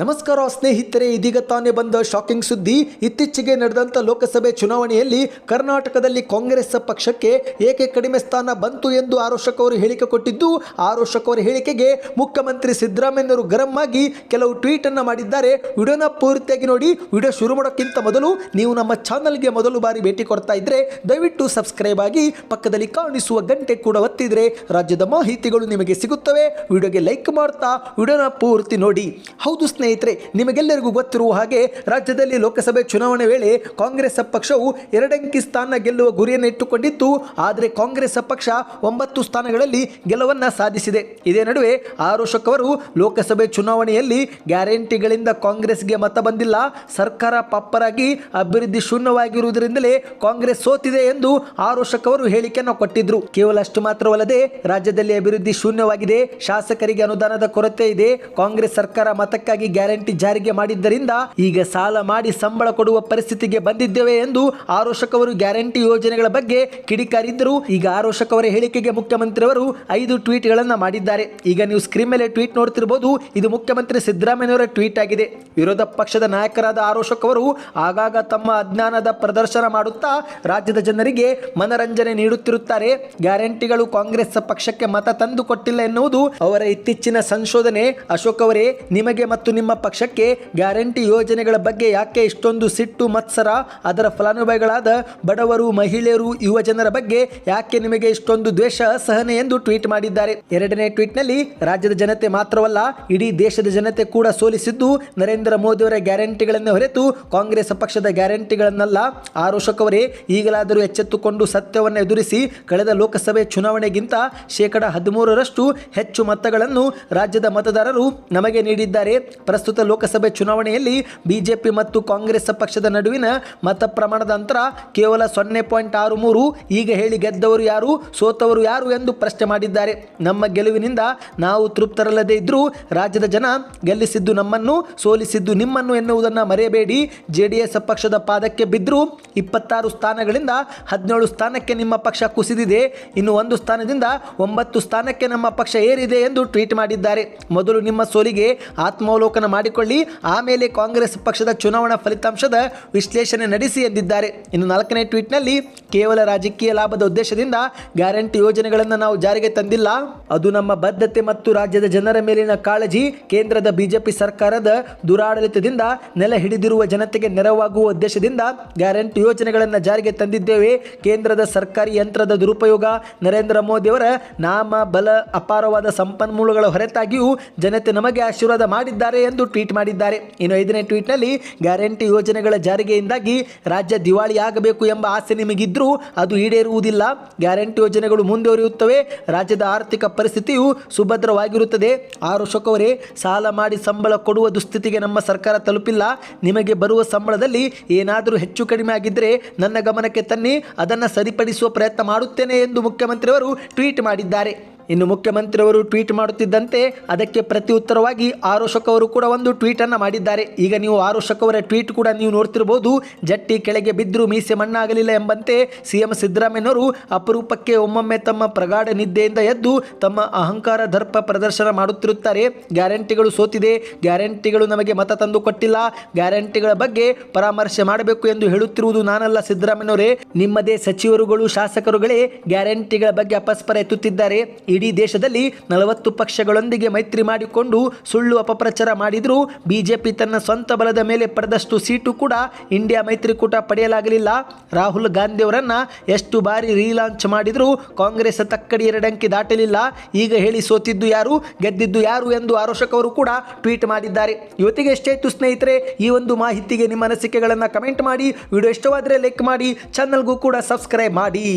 ನಮಸ್ಕಾರ ಸ್ನೇಹಿತರೆ, ಇದೀಗ ತಾನೇ ಬಂದ ಶಾಕಿಂಗ್ ಸುದ್ದಿ. ಇತ್ತೀಚೆಗೆ ನಡೆದಂಥ ಲೋಕಸಭೆ ಚುನಾವಣೆಯಲ್ಲಿ ಕರ್ನಾಟಕದಲ್ಲಿ ಕಾಂಗ್ರೆಸ್ ಪಕ್ಷಕ್ಕೆ ಏಕೆ ಕಡಿಮೆ ಸ್ಥಾನ ಬಂತು ಎಂದು ಆರೋಷಕ್ ಅವರು ಹೇಳಿಕೆ ಕೊಟ್ಟಿದ್ದು, ಆರೋಷಕ್ ಅವರ ಹೇಳಿಕೆಗೆ ಮುಖ್ಯಮಂತ್ರಿ ಸಿದ್ದರಾಮಯ್ಯನವರು ಗರಂ ಆಗಿ ಕೆಲವು ಟ್ವೀಟ್ ಅನ್ನ ಮಾಡಿದ್ದಾರೆ. ವಿಡಿಯೋನ ಪೂರ್ತಿಯಾಗಿ ನೋಡಿ, ವಿಡಿಯೋ ಶುರು ಮಾಡೋಕ್ಕಿಂತ ಮೊದಲು ನೀವು ನಮ್ಮ ಚಾನಲ್ಗೆ ಮೊದಲು ಬಾರಿ ಭೇಟಿ ಕೊಡ್ತಾ ಇದ್ರೆ, ದಯವಿಟ್ಟು ಸಬ್ಸ್ಕ್ರೈಬ್ ಆಗಿ ಪಕ್ಕದಲ್ಲಿ ಕಾಣಿಸುವ ಗಂಟೆ ಕೂಡ ಒತ್ತಿದ್ರೆ ರಾಜ್ಯದ ಮಾಹಿತಿಗಳು ನಿಮಗೆ ಸಿಗುತ್ತವೆ. ವಿಡಿಯೋಗೆ ಲೈಕ್ ಮಾಡ್ತಾ, ವಿಡಿಯೋನ ಪೂರ್ತಿ ನೋಡಿ. ಹೌದು ನಿಮಗೆಲ್ಲರಿಗೂ ಗೊತ್ತಿರುವ ಹಾಗೆ ರಾಜ್ಯದಲ್ಲಿ ಲೋಕಸಭೆ ಚುನಾವಣೆ ವೇಳೆ ಕಾಂಗ್ರೆಸ್ ಪಕ್ಷವು ಎರಡಂಕಿ ಸ್ಥಾನ ಗೆಲ್ಲುವ ಗುರಿಯನ್ನು ಇಟ್ಟುಕೊಂಡಿತ್ತು. ಆದರೆ ಕಾಂಗ್ರೆಸ್ ಪಕ್ಷ ಒಂಬತ್ತು ಸ್ಥಾನಗಳಲ್ಲಿ ಗೆಲುವನ್ನು ಸಾಧಿಸಿದೆ. ಇದೇ ನಡುವೆ ಆರೋಶಕ್ ಅವರು ಲೋಕಸಭೆ ಚುನಾವಣೆಯಲ್ಲಿ ಗ್ಯಾರಂಟಿಗಳಿಂದ ಕಾಂಗ್ರೆಸ್ಗೆ ಮತ ಬಂದಿಲ್ಲ. ಸರ್ಕಾರ ಪಪ್ಪರಾಗಿ ಅಭಿವೃದ್ಧಿ ಶೂನ್ಯವಾಗಿರುವುದರಿಂದಲೇ ಕಾಂಗ್ರೆಸ್ ಸೋತಿದೆ ಎಂದು ಆರೋಶಕ್ ಅವರು ಹೇಳಿಕೆಯನ್ನು ಕೊಟ್ಟಿದ್ರು. ಕೇವಲ ಅಷ್ಟು ಮಾತ್ರವಲ್ಲದೆ ರಾಜ್ಯದಲ್ಲಿ ಅಭಿವೃದ್ಧಿ ಶೂನ್ಯವಾಗಿದೆ. ಶಾಸಕರಿಗೆ ಅನುದಾನದ ಕೊರತೆ ಇದೆ. ಕಾಂಗ್ರೆಸ್ ಸರ್ಕಾರ ಮತಕ್ಕಾಗಿ ಗ್ಯಾರಂಟಿ ಜಾರಿಗೆ ಮಾಡಿದ್ದರಿಂದ ಈಗ ಸಾಲ ಮಾಡಿ ಸಂಬಳ ಕೊಡುವ ಪರಿಸ್ಥಿತಿಗೆ ಬಂದಿದ್ದೇವೆ ಎಂದು ಆರೋಷಕ್ ಅವರು ಗ್ಯಾರಂಟಿ ಯೋಜನೆಗಳ ಬಗ್ಗೆ ಕಿಡಿಕಾರಿದ್ದರು. ಈಗ ಆರೋಷಕ್ ಅವರ ಹೇಳಿಕೆಗೆ ಮುಖ್ಯಮಂತ್ರಿ ಅವರು ಐದು ಟ್ವೀಟ್ ಗಳನ್ನ ಮಾಡಿದ್ದಾರೆ. ಈಗ ನೀವು ಸ್ಕ್ರೀನ್ ಮೇಲೆ ಟ್ವೀಟ್ ನೋಡ್ತಿರಬಹುದು ಇದು ಮುಖ್ಯಮಂತ್ರಿ ಸಿದ್ದರಾಮಯ್ಯವರ ಟ್ವೀಟ್ ಆಗಿದೆ. ವಿರೋಧ ಪಕ್ಷದ ನಾಯಕರಾದ ಆರೋಶಕ್ ಅವರು ಆಗಾಗ ತಮ್ಮ ಅಜ್ಞಾನದ ಪ್ರದರ್ಶನ ಮಾಡುತ್ತಾ ರಾಜ್ಯದ ಜನರಿಗೆ ಮನರಂಜನೆ ನೀಡುತ್ತಿರುತ್ತಾರೆ. ಗ್ಯಾರಂಟಿಗಳು ಕಾಂಗ್ರೆಸ್ ಪಕ್ಷಕ್ಕೆ ಮತ ತಂದು ಕೊಟ್ಟಿಲ್ಲ ಎನ್ನುವುದು ಅವರ ಇತ್ತೀಚಿನ ಸಂಶೋಧನೆ. ಅಶೋಕ್ ಅವರೇ, ನಿಮಗೆ ಮತ್ತು ಪಕ್ಷಕ್ಕೆ ಗ್ಯಾರಂಟಿ ಯೋಜನೆಗಳ ಬಗ್ಗೆ ಯಾಕೆ ಇಷ್ಟೊಂದು ಸಿಟ್ಟು ಮತ್ಸರ? ಅದರ ಫಲಾನುಭವಿಗಳಾದ ಬಡವರು, ಮಹಿಳೆಯರು, ಯುವ ಜನರ ಬಗ್ಗೆ ಯಾಕೆ ನಿಮಗೆ ಇಷ್ಟೊಂದು ದ್ವೇಷ, ಸಹನೆ ಎಂದು ಟ್ವೀಟ್ ಮಾಡಿದ್ದಾರೆ. ಎರಡನೇ ಟ್ವೀಟ್ನಲ್ಲಿ ರಾಜ್ಯದ ಜನತೆ ಮಾತ್ರವಲ್ಲ, ಇಡೀ ದೇಶದ ಜನತೆ ಕೂಡ ಸೋಲಿಸಿದ್ದು ನರೇಂದ್ರ ಮೋದಿಯವರ ಗ್ಯಾರಂಟಿಗಳನ್ನು ಹೊರತು ಕಾಂಗ್ರೆಸ್ ಪಕ್ಷದ ಗ್ಯಾರಂಟಿಗಳನ್ನಲ್ಲ. ಆರೋಷಕವರೇ, ಈಗಲಾದರೂ ಎಚ್ಚೆತ್ತುಕೊಂಡು ಸತ್ಯವನ್ನು ಎದುರಿಸಿ ಕಳೆದ ಲೋಕಸಭೆ ಚುನಾವಣೆಗಿಂತ ಶೇಕಡ ಹದಿಮೂರರಷ್ಟು ಹೆಚ್ಚು ಮತಗಳನ್ನು ರಾಜ್ಯದ ಮತದಾರರು ನಮಗೆ ನೀಡಿದ್ದಾರೆ. ಪ್ರಸ್ತುತ ಲೋಕಸಭೆ ಚುನಾವಣೆಯಲ್ಲಿ ಬಿಜೆಪಿ ಮತ್ತು ಕಾಂಗ್ರೆಸ್ ಪಕ್ಷದ ನಡುವಿನ ಮತ ಪ್ರಮಾಣದ ಅಂತರ ಕೇವಲ ಸೊನ್ನೆ ಪಾಯಿಂಟ್ ಆರು ಮೂರು. ಈಗ ಹೇಳಿ ಗೆದ್ದವರು ಯಾರು, ಸೋತವರು ಯಾರು ಎಂದು ಪ್ರಶ್ನೆ ಮಾಡಿದ್ದಾರೆ. ನಮ್ಮ ಗೆಲುವಿನಿಂದ ನಾವು ತೃಪ್ತರಲ್ಲದೆ ಇದ್ದರೂ ರಾಜ್ಯದ ಜನ ಗೆಲ್ಲಿಸಿದ್ದು ನಮ್ಮನ್ನು, ಸೋಲಿಸಿದ್ದು ನಿಮ್ಮನ್ನು ಎನ್ನುವುದನ್ನು ಮರೆಯಬೇಡಿ. ಜೆ ಡಿ ಎಸ್ ಪಕ್ಷದ ಪಾದಕ್ಕೆ ಬಿದ್ದರೂ ಇಪ್ಪತ್ತಾರು ಸ್ಥಾನಗಳಿಂದ ಹದಿನೇಳು ಸ್ಥಾನಕ್ಕೆ ನಿಮ್ಮ ಪಕ್ಷ ಕುಸಿದಿದೆ. ಇನ್ನು ಒಂದು ಸ್ಥಾನದಿಂದ ಒಂಬತ್ತು ಸ್ಥಾನಕ್ಕೆ ನಮ್ಮ ಪಕ್ಷ ಏರಿದೆ ಎಂದು ಟ್ವೀಟ್ ಮಾಡಿದ್ದಾರೆ. ಮೊದಲು ನಿಮ್ಮ ಸೋಲಿಗೆ ಆತ್ಮಾವಲೋಕನ ಮಾಡಿಕೊಳ್ಳಿ. ಆಮೇಲೆ ಕಾಂಗ್ರೆಸ್ ಪಕ್ಷದ ಚುನಾವಣಾ ಫಲಿತಾಂಶದ ವಿಶ್ಲೇಷಣೆ ನಡೆಸಿ ಎಂದಿದ್ದಾರೆ. ಇನ್ನು ನಾಲ್ಕನೇ ಟ್ವೀಟ್ನಲ್ಲಿ, ಕೇವಲ ರಾಜಕೀಯ ಲಾಭದ ಉದ್ದೇಶದಿಂದ ಗ್ಯಾರಂಟಿ ಯೋಜನೆಗಳನ್ನು ನಾವು ಜಾರಿಗೆ ತಂದಿಲ್ಲ. ಅದು ನಮ್ಮ ಬದ್ಧತೆ ಮತ್ತು ರಾಜ್ಯದ ಜನರ ಮೇಲಿನ ಕಾಳಜಿ, ಕೇಂದ್ರದ ಬಿಜೆಪಿ ಸರ್ಕಾರದ ದುರಾಡಳಿತದಿಂದ ನೆಲ ಹಿಡಿದಿರುವ ಜನತೆಗೆ ನೆರವಾಗುವ ಉದ್ದೇಶದಿಂದ ಗ್ಯಾರಂಟಿ ಯೋಜನೆಗಳನ್ನು ಜಾರಿಗೆ ತಂದಿದ್ದೇವೆ. ಕೇಂದ್ರದ ಸರ್ಕಾರಿ ಯಂತ್ರದ ದುರುಪಯೋಗ, ನರೇಂದ್ರ ಮೋದಿಯವರ ನಾಮ, ಬಲ, ಅಪಾರವಾದ ಸಂಪನ್ಮೂಲಗಳ ಹೊರತಾಗಿಯೂ ಜನತೆ ನಮಗೆ ಆಶೀರ್ವಾದ ಮಾಡಿದ್ದಾರೆ. ಎಂದು ಟ್ವೀಟ್ ಮಾಡಿದ್ದಾರೆ. ಇನ್ನು ಐದನೇ ಟ್ವೀಟ್ನಲ್ಲಿ ಗ್ಯಾರಂಟಿ ಯೋಜನೆಗಳ ಜಾರಿಗೆಯಿಂದಾಗಿ ರಾಜ್ಯ ದಿವಾಳಿಯಾಗಬೇಕು ಎಂಬ ಆಸೆ ನಿಮಗಿದ್ರೂ ಅದು ಈಡೇರುವುದಿಲ್ಲ. ಗ್ಯಾರಂಟಿ ಯೋಜನೆಗಳು ಮುಂದುವರಿಯುತ್ತವೆ. ರಾಜ್ಯದ ಆರ್ಥಿಕ ಪರಿಸ್ಥಿತಿಯು ಸುಭದ್ರವಾಗಿರುತ್ತದೆ. ಆರು ಶೋಕವರೇ ಸಾಲ ಮಾಡಿ ಸಂಬಳ ಕೊಡುವ ದುಸ್ಥಿತಿಗೆ ನಮ್ಮ ಸರ್ಕಾರ ತಲುಪಿಲ್ಲ. ನಿಮಗೆ ಬರುವ ಸಂಬಳದಲ್ಲಿ ಏನಾದರೂ ಹೆಚ್ಚು ಕಡಿಮೆ ಆಗಿದ್ದರೆ ನನ್ನ ಗಮನಕ್ಕೆ ತನ್ನಿ. ಅದನ್ನು ಸರಿಪಡಿಸುವ ಪ್ರಯತ್ನ ಮಾಡುತ್ತೇನೆ ಎಂದು ಮುಖ್ಯಮಂತ್ರಿಯವರು ಟ್ವೀಟ್ ಮಾಡಿದ್ದಾರೆ. ಇನ್ನು ಮುಖ್ಯಮಂತ್ರಿಯವರು ಟ್ವೀಟ್ ಮಾಡುತ್ತಿದ್ದಂತೆ ಅದಕ್ಕೆ ಪ್ರತಿ ಉತ್ತರವಾಗಿ ಆರೋಶಕ್ ಅವರು ಕೂಡ ಒಂದು ಟ್ವೀಟ್ ಅನ್ನು ಮಾಡಿದ್ದಾರೆ. ಈಗ ನೀವು ಆರೋಶಕ್ ಅವರ ಟ್ವೀಟ್ ಕೂಡ ನೀವು ನೋಡ್ತಿರಬಹುದು ಜಟ್ಟಿ ಕೆಳಗೆ ಬಿದ್ದರೂ ಮೀಸೆ ಮಣ್ಣಾಗಲಿಲ್ಲ ಎಂಬಂತೆ ಸಿಎಂ ಸಿದ್ದರಾಮಯ್ಯನವರು ಅಪರೂಪಕ್ಕೆ ಒಮ್ಮೊಮ್ಮೆ ತಮ್ಮ ಪ್ರಗಾಢ ನಿದ್ದೆಯಿಂದ ಎದ್ದು ತಮ್ಮ ಅಹಂಕಾರ ದರ್ಪ ಪ್ರದರ್ಶನ ಮಾಡುತ್ತಿರುತ್ತಾರೆ. ಗ್ಯಾರಂಟಿಗಳು ಸೋತಿದೆ. ಗ್ಯಾರಂಟಿಗಳು ನಮಗೆ ಮತ ತಂದು ಕೊಟ್ಟಿಲ್ಲ. ಗ್ಯಾರಂಟಿಗಳ ಬಗ್ಗೆ ಪರಾಮರ್ಶೆ ಮಾಡಬೇಕು ಎಂದು ಹೇಳುತ್ತಿರುವುದು ನಾನಲ್ಲ ಸಿದ್ದರಾಮಯ್ಯನವರೇ. ನಿಮ್ಮದೇ ಸಚಿವರುಗಳು, ಶಾಸಕರುಗಳೇ ಗ್ಯಾರಂಟಿಗಳ ಬಗ್ಗೆ ಅಪಸ್ಪರ ಎತ್ತುತ್ತಿದ್ದಾರೆ. ಇಡೀ ದೇಶದಲ್ಲಿ ನಲವತ್ತು ಪಕ್ಷಗಳೊಂದಿಗೆ ಮೈತ್ರಿ ಮಾಡಿಕೊಂಡು ಸುಳ್ಳು ಅಪಪ್ರಚಾರ ಮಾಡಿದರೂ ಬಿಜೆಪಿ ತನ್ನ ಸ್ವಂತ ಬಲದ ಮೇಲೆ ಪಡೆದಷ್ಟು ಸೀಟು ಕೂಡ ಇಂಡಿಯಾ ಮೈತ್ರಿಕೂಟ ಪಡೆಯಲಾಗಲಿಲ್ಲ. ರಾಹುಲ್ ಗಾಂಧಿಯವರನ್ನು ಎಷ್ಟು ಬಾರಿ ರೀಲಾಂಚ್ ಮಾಡಿದರೂ ಕಾಂಗ್ರೆಸ್ ತಕ್ಕಡಿ ಎರಡಂಕಿ ದಾಟಲಿಲ್ಲ. ಈಗ ಹೇಳಿ ಸೋತಿದ್ದು ಯಾರು, ಗೆದ್ದಿದ್ದು ಯಾರು ಎಂದು ಆರೋಶಕವರು ಕೂಡ ಟ್ವೀಟ್ ಮಾಡಿದ್ದಾರೆ. ಇವತ್ತಿಗೆ ಎಷ್ಟಾಯಿತು ಸ್ನೇಹಿತರೆ, ಈ ಒಂದು ಮಾಹಿತಿಗೆ ನಿಮ್ಮ ಅನಿಸಿಕೆಗಳನ್ನು ಕಮೆಂಟ್ ಮಾಡಿ, ವಿಡಿಯೋ ಇಷ್ಟವಾದರೆ ಲೈಕ್ ಮಾಡಿ, ಚಾನಲ್ಗೂ ಕೂಡ ಸಬ್ಸ್ಕ್ರೈಬ್ ಮಾಡಿ.